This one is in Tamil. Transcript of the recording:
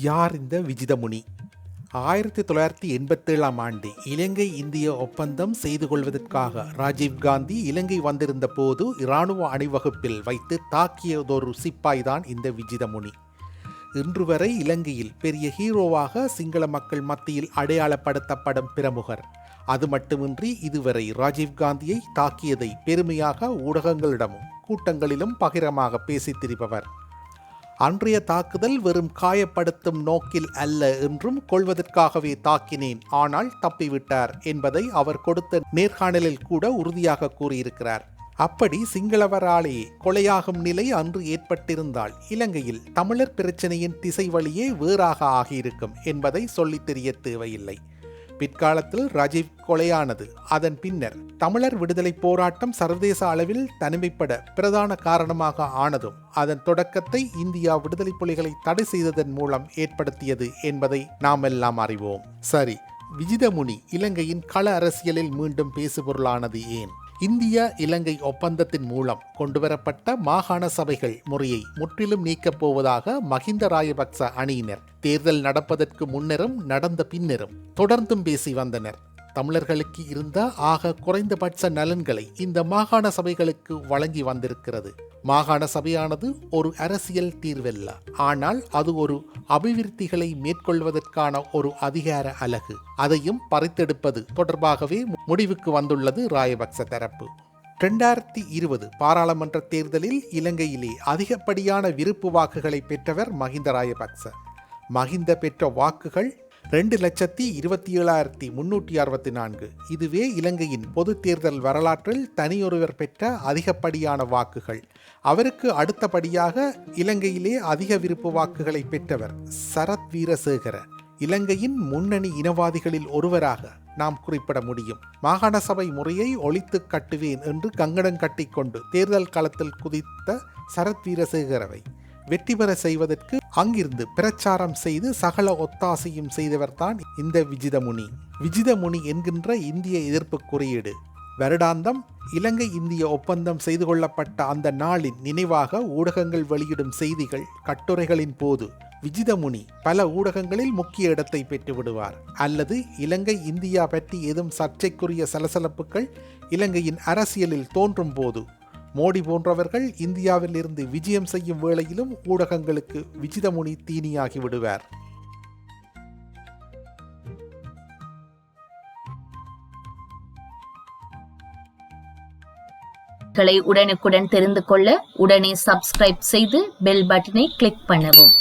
யார் இந்த விஜிதமுனி? ஆயிரத்தி தொள்ளாயிரத்தி எண்பத்தேழாம் ஆண்டு இலங்கை இந்திய ஒப்பந்தம் செய்து கொள்வதற்காக ராஜீவ்காந்தி இலங்கை வந்திருந்த போது இராணுவ அணிவகுப்பில் வைத்து தாக்கியதொரு சிப்பாய்தான் இந்த விஜிதமுனி. இன்று வரை இலங்கையில் பெரிய ஹீரோவாக சிங்கள மக்கள் மத்தியில் அடையாளப்படுத்தப்படும் பிரமுகர். அது மட்டுமின்றி இதுவரை ராஜீவ்காந்தியை தாக்கியதை பெருமையாக ஊடகங்களிடமும் கூட்டங்களிலும் பகிரமாக பேசித் திரிபவர் அன்றைய தாக்குதல் வெறும் காயப்படுத்தும் நோக்கில் அல்ல என்றும் கொள்வதற்காகவே தாக்கினேன். ஆனால் தப்பிவிட்டார் என்பதை அவர் கொடுத்த நேர்காணலில் கூட உறுதியாக கூறியிருக்கிறார். அப்படி சிங்களவராலே கொலையாகும் நிலை அன்று ஏற்பட்டிருந்தால் இலங்கையில் தமிழர் பிரச்சனையின் திசை வழியே வேறாக ஆகியிருக்கும் என்பதை சொல்லித் தெரிய தேவையில்லை. பிற்காலத்தில் ராஜீவ் கொலையானது. அதன் பின்னர் தமிழர் விடுதலை போராட்டம் சர்வதேச அளவில் தனிமைப்பட பிரதான காரணமாக ஆனதும் அதன் தொடக்கத்தை இந்தியா விடுதலை புலிகளை தடை செய்ததன் மூலம் ஏற்படுத்தியது என்பதை நாம் எல்லாம் அறிவோம். சரி விஜிதமுனி இலங்கையின் கள அரசியலில் மீண்டும் பேசுபொருளானது ஏன்? இந்திய இலங்கை ஒப்பந்தத்தின் மூலம் கொண்டுவரப்பட்ட மாகாண சபைகள் முறையை முற்றிலும் நீக்கப் போவதாக மஹிந்த ராயபக்ச அணியினர். தேர்தல் நடப்பதற்கு முன்னரும் நடந்த பின்னரும் தொடர்ந்தும் பேசி வந்தனர். தமிழர்களுக்கு இருந்த ஆக குறைந்தபட்ச நலன்களை இந்த மாகாண சபைகளுக்கு வழங்கி வந்திருக்கிறது. மாகாண சபையானது ஒரு அரசியல் தீர்வல்ல. ஆனால் அது ஒரு அபிவிருத்திகளை மேற்கொள்வதற்கான ஒரு அதிகார அலகு. அதையும் பறித்தெடுப்பது தொடர்பாகவே முடிவுக்கு வந்துள்ளது ராயபக்ச தரப்பு. ரெண்டாயிரத்தி இருபது பாராளுமன்ற தேர்தலில் இலங்கையிலே அதிகப்படியான விருப்பு வாக்குகளை பெற்றவர் மஹிந்த ராயபக்ச. மஹிந்த பெற்ற வாக்குகள் ரெண்டு லட்சத்தி இருபத்தி ஏழாயிரத்தி முன்னூற்றி அறுபத்தி நான்கு. இதுவே இலங்கையின் பொது தேர்தல் வரலாற்றில் தனியொருவர் பெற்ற அதிகப்படியான வாக்குகள். அவருக்கு அடுத்தபடியாக இலங்கையிலே அதிக விருப்பு வாக்குகளை பெற்றவர் சரத் வீரசேகர. இலங்கையின் முன்னணி இனவாதிகளில் ஒருவராக நாம் குறிப்பிட முடியும். மாகாண சபை முறையை ஒழித்து கட்டுவேன் என்று கங்கணம் கட்டிக்கொண்டு தேர்தல் களத்தில் குதித்த சரத் வீரசேகரவை. வெற்றி பெற செய்வதற்கு அங்கிருந்து பிரச்சாரம் செய்து சகல ஒத்தாசையும் செய்தவர்தான் இந்த விஜிதமுனி. விஜிதமுனி என்கின்ற இந்திய எதிர்ப்பு குறியீடு. வருடாந்தம் இலங்கை இந்திய ஒப்பந்தம் செய்து கொள்ளப்பட்ட அந்த நாளின் நினைவாக ஊடகங்கள் வெளியிடும் செய்திகள் கட்டுரைகளின் போது விஜிதமுனி பல ஊடகங்களில் முக்கிய இடத்தை பெற்று விடுவார். அல்லது இலங்கை இந்தியா பற்றி ஏதும் சர்ச்சைக்குரிய சலசலப்புகள் இலங்கையின் அரசியலில் தோன்றும் போது மோடி போன்றவர்கள் இந்தியாவில் இருந்து விஜயம் செய்யும் வேளையிலும் ஊடகங்களுக்கு விஜிதமுனி தீனியாகி விடுவார். களை உடனுக்குடன் தெரிந்து கொள்ள உடனே சப்ஸ்கிரைப் செய்து பெல் பட்டனை கிளிக் பண்ணவும்.